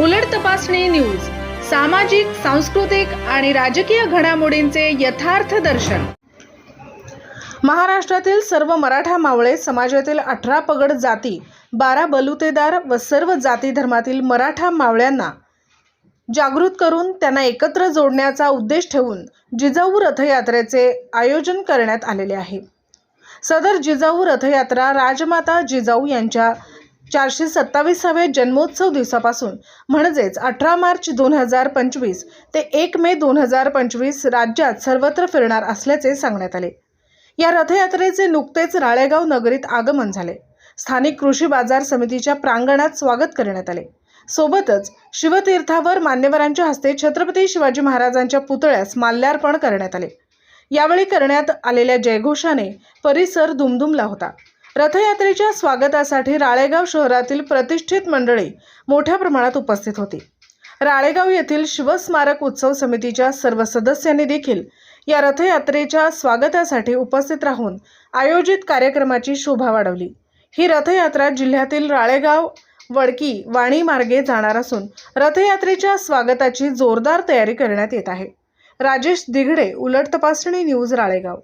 उलट तपासणी न्यूज सामाजिक सांस्कृतिक आणि राजकीय घडामोडींचे यथार्थ दर्शन. महाराष्ट्रातील सर्व मराठा मावळे समाजातील अठरा पगड जाती बारा बलुतेदार व सर्व जाती धर्मातील मराठा मावळ्यांना जागृत करून त्यांना एकत्र जोडण्याचा उद्देश ठेवून जिजाऊ रथयात्रेचे आयोजन करण्यात आलेले आहे. सदर जिजाऊ रथयात्रा राजमाता जिजाऊ यांच्या चारशे सत्तावीसाव्या जन्मोत्सव दिवसापासून म्हणजेच अठरा मार्च दोन हजार पंचवीस ते एक मे दोन हजार पंचवीस राज्यात सर्वत्र फिरणार असल्याचे सांगण्यात आले. या रथयात्रेचे नुकतेच राळेगाव नगरीत आगमन झाले. स्थानिक कृषी बाजार समितीच्या प्रांगणात स्वागत करण्यात आले. सोबतच शिवतीर्थावर मान्यवरांच्या हस्ते छत्रपती शिवाजी महाराजांच्या पुतळ्यास माल्यार्पण करण्यात आले. यावेळी करण्यात आलेल्या जयघोषाने परिसर दुमदुमला होता. रथयात्रेच्या स्वागतासाठी राळेगाव शहरातील प्रतिष्ठित मंडळी मोठ्या प्रमाणात उपस्थित होती. राळेगाव येथील शिवस्मारक उत्सव समितीच्या सर्व सदस्यांनी देखील या रथयात्रेच्या स्वागतासाठी उपस्थित राहून आयोजित कार्यक्रमाची शोभा वाढवली. ही रथयात्रा जिल्ह्यातील राळेगाव वडकी वाणी मार्गे जाणार असून रथयात्रेच्या स्वागताची जोरदार तयारी करण्यात येत आहे. राजेश दिघडे उलट तपासणी न्यूज राळेगाव.